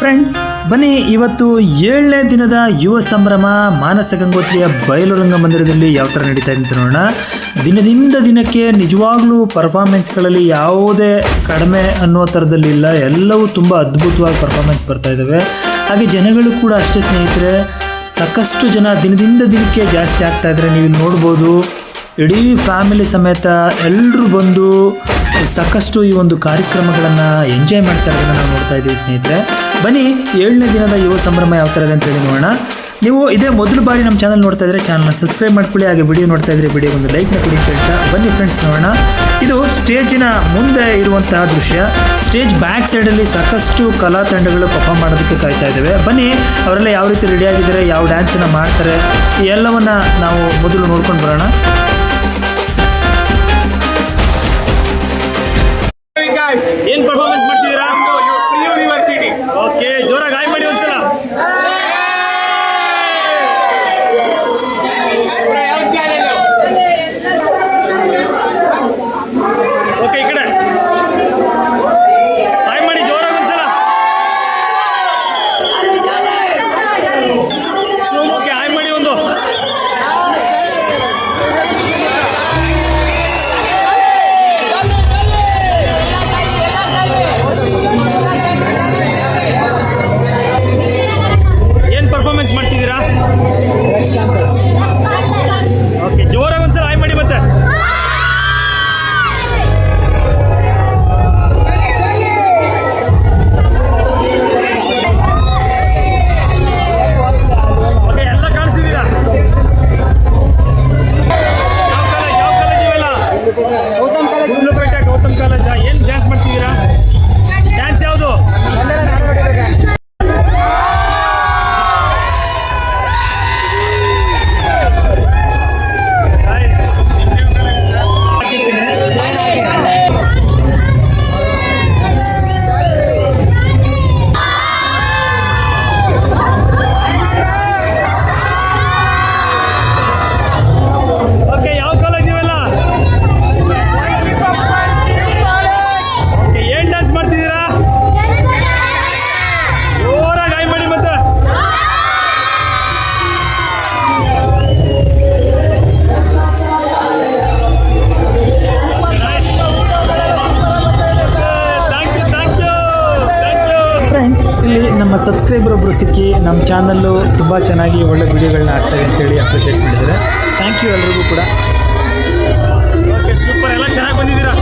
Friends ಬನ್ನಿ ಇವತ್ತು ಏಳನೇ ದಿನದ ಯುವ ಸಂಭ್ರಮ, ಮಾನಸ ಗಂಗೋತ್ರಿಯ ಬಯಲು ರಂಗ ಮಂದಿರದಲ್ಲಿ ಯಾವ ಥರ ನಡೀತಾ ಇದೆ ನೋಡೋಣ. ದಿನದಿಂದ ದಿನಕ್ಕೆ ನಿಜವಾಗ್ಲೂ ಪರ್ಫಾರ್ಮೆನ್ಸ್ಗಳಲ್ಲಿ ಯಾವುದೇ ಕಡಿಮೆ ಅನ್ನೋ ಥರದಲ್ಲಿ ಇಲ್ಲ. ಎಲ್ಲವೂ ತುಂಬ ಅದ್ಭುತವಾಗಿ ಪರ್ಫಾರ್ಮೆನ್ಸ್ ಬರ್ತಾ ಇದ್ದಾವೆ ಹಾಗೆ ಜನಗಳು ಕೂಡ ಅಷ್ಟೇ ಸ್ನೇಹಿತರೆ, ಸಾಕಷ್ಟು ಜನ ದಿನದಿಂದ ದಿನಕ್ಕೆ ಜಾಸ್ತಿ ಆಗ್ತಾ ಇದ್ದಾರೆ ನೀವು ನೋಡ್ಬೋದು, ಇಡೀ ಫ್ಯಾಮಿಲಿ ಸಮೇತ ಎಲ್ಲರೂ ಬಂದು ಸಾಕಷ್ಟು ಈ ಒಂದು ಕಾರ್ಯಕ್ರಮಗಳನ್ನು ಎಂಜಾಯ್ ಮಾಡ್ತಾ ಇರೋದನ್ನು ನಾವು ನೋಡ್ತಾ ಇದ್ದೀವಿ ಸ್ನೇಹಿತರೆ. ಬನ್ನಿ, ಏಳನೇ ದಿನದ ಯುವ ಸಂಭ್ರಮ ಯಾವ ಥರ ಇದೆ ಅಂತ ಹೇಳಿ ನೋಡೋಣ. ನೀವು ಇದೇ ಮೊದಲು ಬಾರಿ ನಮ್ಮ ಚಾನಲ್ ನೋಡ್ತಾ ಇದ್ರೆ ಚಾನಲ್ನ ಸಬ್ಸ್ಕ್ರೈಬ್ ಮಾಡ್ಕೊಳ್ಳಿ, ಹಾಗೆ ವಿಡಿಯೋ ನೋಡ್ತಾ ಇದ್ರೆ ವಿಡಿಯೋ ಒಂದು ಲೈಕ್ನ ಕೊಡಿ ಅಂತ ಬನ್ನಿ ಫ್ರೆಂಡ್ಸ್ ನೋಡೋಣ. ಇದು ಸ್ಟೇಜಿನ ಮುಂದೆ ಇರುವಂತಹ ದೃಶ್ಯ. ಸ್ಟೇಜ್ ಬ್ಯಾಕ್ ಸೈಡಲ್ಲಿ ಸಾಕಷ್ಟು ಕಲಾ ತಂಡಗಳು ಪರ್ಫಾರ್ಮ್ ಮಾಡೋದಕ್ಕೆ ಕಾಯ್ತಾ ಇದ್ದಾವೆ ಬನ್ನಿ, ಅವರೆಲ್ಲ ಯಾವ ರೀತಿ ರೆಡಿ ಆಗಿದ್ದಾರೆ, ಯಾವ ಡ್ಯಾನ್ಸನ್ನು ಮಾಡ್ತಾರೆ ಎಲ್ಲವನ್ನ ನಾವು ಮೊದಲು ನೋಡ್ಕೊಂಡು ಬರೋಣ. ಸಬ್ಸ್ಕ್ರೈಬರ್ ಒಬ್ಬರು ಸಿಕ್ಕಿ ನಮ್ಮ ಚಾನಲ್ಲು ತುಂಬ ಚೆನ್ನಾಗಿ ಒಳ್ಳೆ ವೀಡಿಯೋಗಳನ್ನ ಹಾಕ್ತಾರೆ ಅಂತೇಳಿ ಅಪ್ರಿಷಿಯೇಟ್ ಮಾಡಿದ್ದಾರೆ. ಥ್ಯಾಂಕ್ ಯು ಎಲ್ರಿಗೂ ಕೂಡ. ಸೂಪರ್ ಎಲ್ಲ ಚೆನ್ನಾಗಿ ಬಂದಿದ್ದೀರಾ?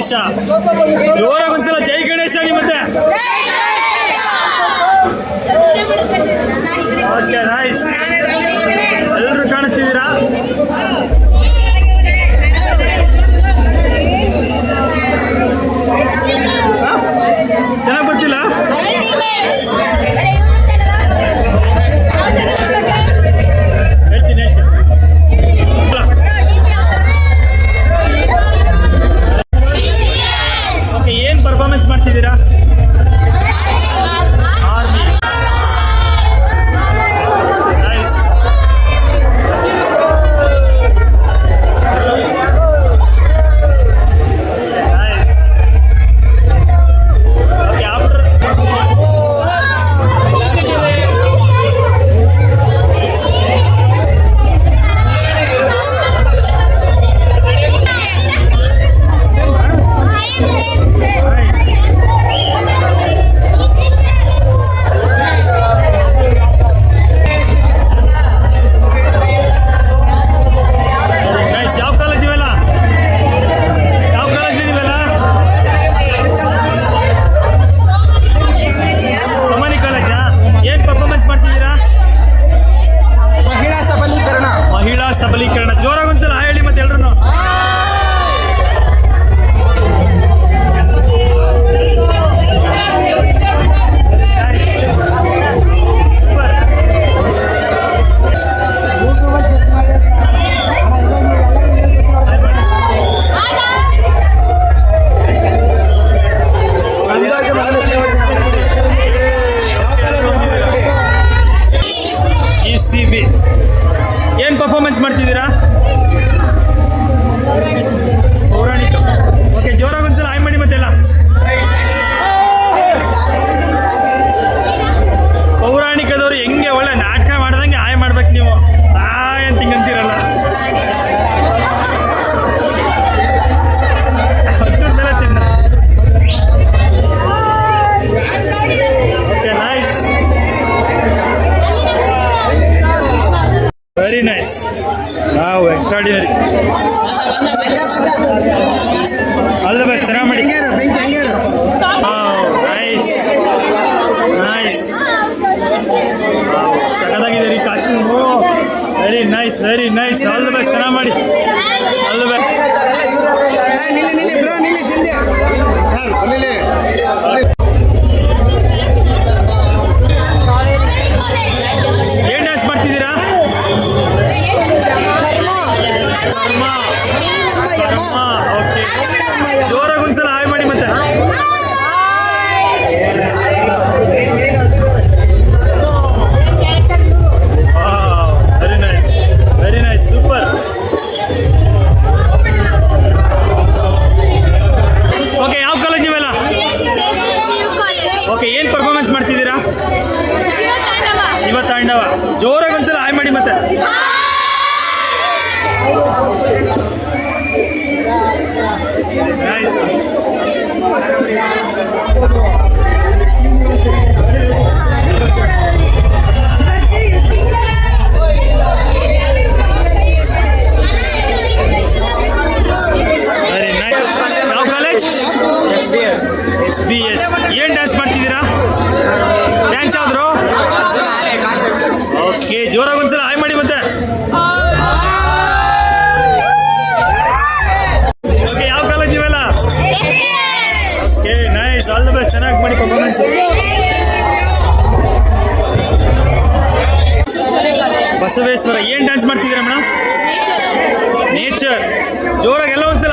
会社上 ಸರಿ ನೈಸ್ ಆಲ್ ದ ಬೆಸ್ಟ್ ಚೆನ್ನಾಗಿ ಮಾಡಿ. ಬಸವೇಶ್ವರ ಏನ್ ಡ್ಯಾನ್ಸ್ ಮಾಡ್ತಿದ್ದೀರಾ ಮೇಡಮ್? ನೇಚರ್ ಜೋರಾಗಿ ಎಲ್ಲ ಒಂದ್ಸಲ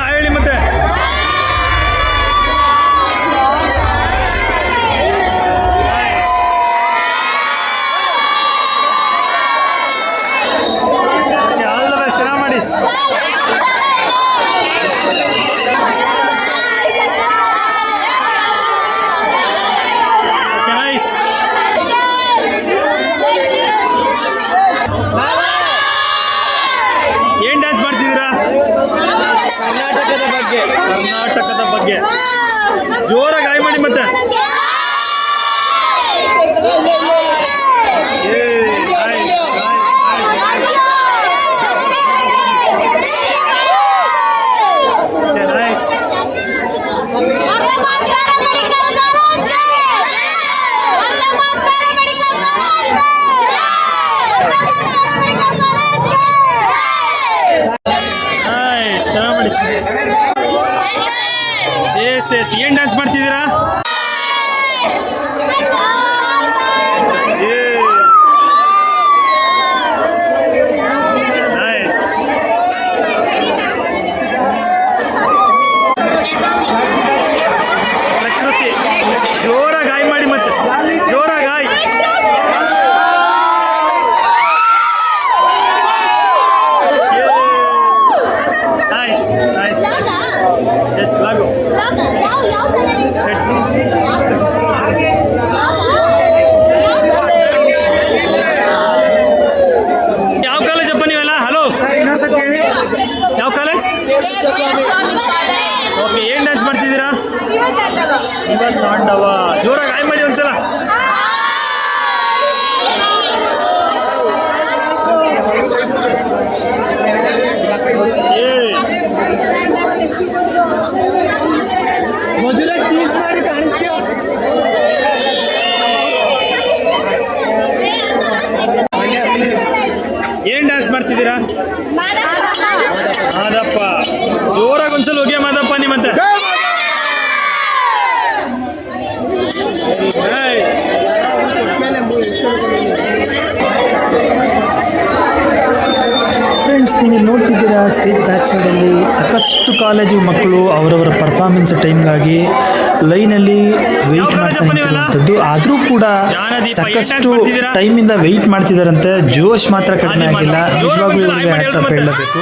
ಸ್ಟೇಜ್ ಬ್ಯಾಕ್ ಸೈಡಲ್ಲಿ ಸಾಕಷ್ಟು ಕಾಲೇಜು ಮಕ್ಕಳು ಅವರವರ ಪರ್ಫಾರ್ಮೆನ್ಸ್ ಟೈಮ್ಗಾಗಿ ಲೈನಲ್ಲಿ ವೆಯ್ಟ್ ಮಾಡ್ತಾ ನಿಂತಿರುವಂಥದ್ದು. ಆದರೂ ಕೂಡ ಸಾಕಷ್ಟು ಟೈಮಿಂದ ವೆಯ್ಟ್ ಮಾಡ್ತಿದ್ದಾರಂತೆ ಜೋಶ್ ಮಾತ್ರ ಕಡಿಮೆ ಆಗಿಲ್ಲ. ನಿಜವಾಗ್ಲೂ ಇವರಿಗೆ ಹೇಳಬೇಕು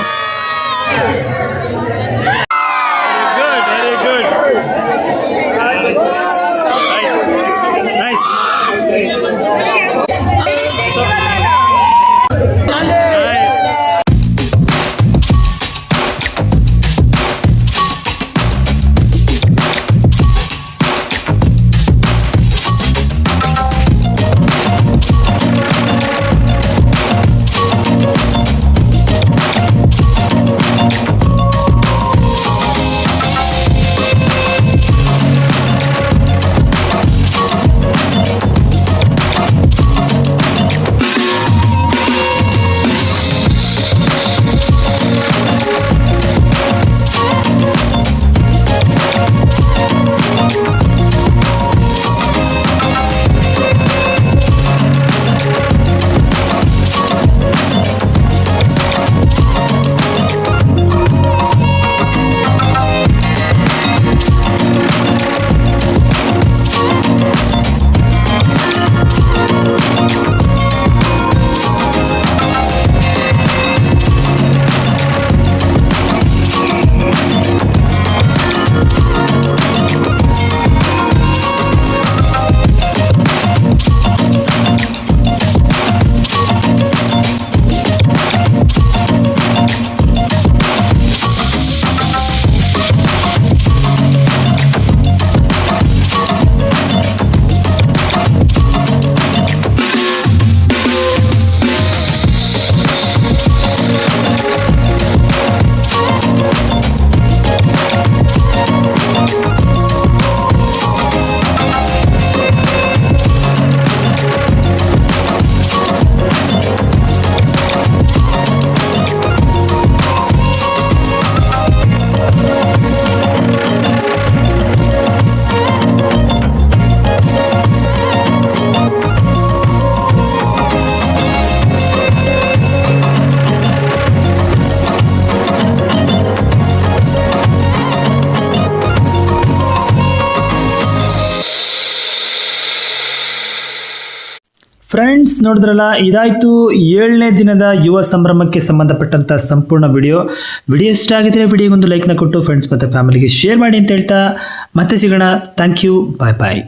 ಫ್ರೆಂಡ್ಸ್ ನೋಡಿದ್ರಲ್ಲ, ಇದಾಯಿತು. ಏಳನೇ ದಿನದ ಯುವ ಸಂಭ್ರಮಕ್ಕೆ ಸಂಬಂಧಪಟ್ಟಂಥ ಸಂಪೂರ್ಣ ವಿಡಿಯೋ. ವಿಡಿಯೋ ಇಷ್ಟ ಆಗಿದ್ರೆ ವಿಡಿಯೋಗೊಂದು ಲೈಕ್ನ ಕೊಟ್ಟು ಫ್ರೆಂಡ್ಸ್ ಮತ್ತು ಫ್ಯಾಮಿಲಿಗೆ ಶೇರ್ ಮಾಡಿ ಅಂತ ಹೇಳ್ತಾ, ಮತ್ತೆ ಸಿಗೋಣ. Thank you bye bye